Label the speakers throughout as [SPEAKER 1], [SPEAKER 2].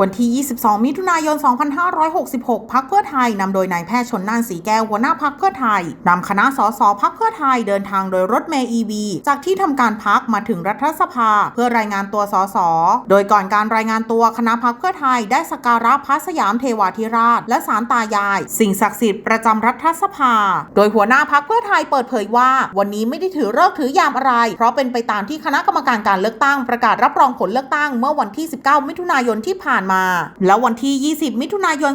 [SPEAKER 1] วันที่ 22 มิถุนายน 2566 พักเพื่อไทยนำโดยนายแพทย์ชนน่านสีแก้วหัวหน้าพักเพื่อไทยนำคณะสสพักเพื่อไทยเดินทางโดยรถเมล์ EV จากที่ทำการพักมาถึงรัฐสภา เพื่อรายงานตัวสสโดยก่อนการรายงานตัวคณะพักเพื่อไทยได้สักการะพระสยามเทวาธิราช และสารตายาย สิ่งศักดิ์สิทธิ์ประจำรัฐสภา โดยหัวหน้าพักเพื่อไทยเปิดเผยว่า วันนี้ไม่ได้ถือเลิกถือยามอะไร เพราะเป็นไปตามที่คณะกรรมการการเลือกตั้งประกาศรับรองผลเลือกตั้งเมื่อวันที่ 19 มิถุนายนที่ผ่านมา แล้ววันที่ 20 มิถุนายน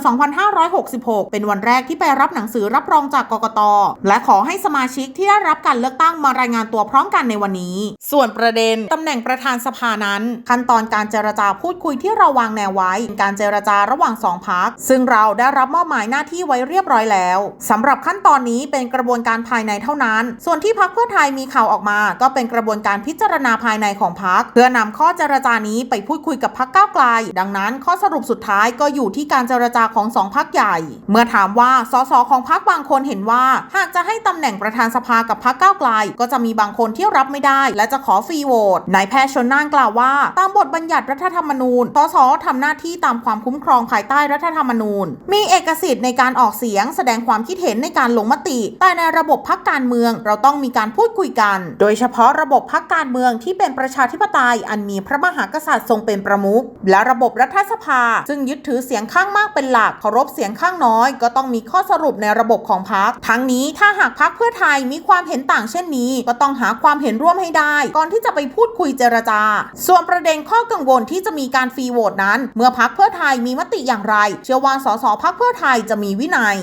[SPEAKER 1] 2566 เป็นวันแรกที่ไปรับหนังสือรับรองจากกกต และขอให้สมาชิกที่ได้รับการเลือกตั้งมารายงานตัวพร้อมกันในวันนี้ ส่วนประเด็นตำแหน่งประธานสภานั้น ขั้นตอนการเจรจาพูดคุยที่เราวางแนวไว้เป็นการเจรจาระหว่างสองพักซึ่งเราได้รับมอบหมายหน้าที่ไว้เรียบร้อยแล้วสำหรับขั้นตอนนี้เป็นกระบวนการภายในเท่านั้น ส่วนที่พักเพื่อไทยมีข่าวออกมา ก็เป็นกระบวนการพิจารณาภายในของพักเพื่อนำข้อเจรจานี้ไปพูดคุยกับพักก้าวไกล ดังนั้นข้อสรุปสุดท้ายก็อยู่ที่การเจรจาของสองพักใหญ่ เมื่อถามว่าสสของพักบางคนเห็นว่า หากจะให้ตำแหน่งประธานสภากับพักก้าวไกล ก็จะมีบางคนที่รับไม่ได้ และจะขอฟรีโหวตนายแพทย์ชนน่านกล่าวว่า ตามบทบัญญัติรัฐธรรมนูญสสทำหน้าที่ตามความคุ้มครองภายใต้รัฐธรรมนูญ มีเอกสิทธิ์ในการออกเสียง แสดงความคิดเห็นในการลงมติ แต่ในระบบพักการเมืองเราต้องมีการพูดคุยกัน โดยเฉพาะระบบพักการเมืองที่เป็นประชาธิปไตยอันมีพระมหากษัตริย์ทรงเป็นประมุขและระบบรัฐสภา ซึ่งยึดถือเสียงข้างมากเป็นหลักเคารพเสียงข้างน้อย ก็ต้องมีข้อสรุปในระบบของพักทั้งนี้ถ้าหากพักเพื่อไทยมีความเห็นต่างเช่นนี้ ก็ต้องหาความเห็นร่วมให้ได้ ก่อนที่จะไปพูดคุยเจรจา ส่วนประเด็นข้อกังวลที่จะมีการฟรีโหวตนั้น เมื่อพักเพื่อไทยมีมติอย่างไร เชื่อว่าสสพักเพื่อไทยจะมีวินัย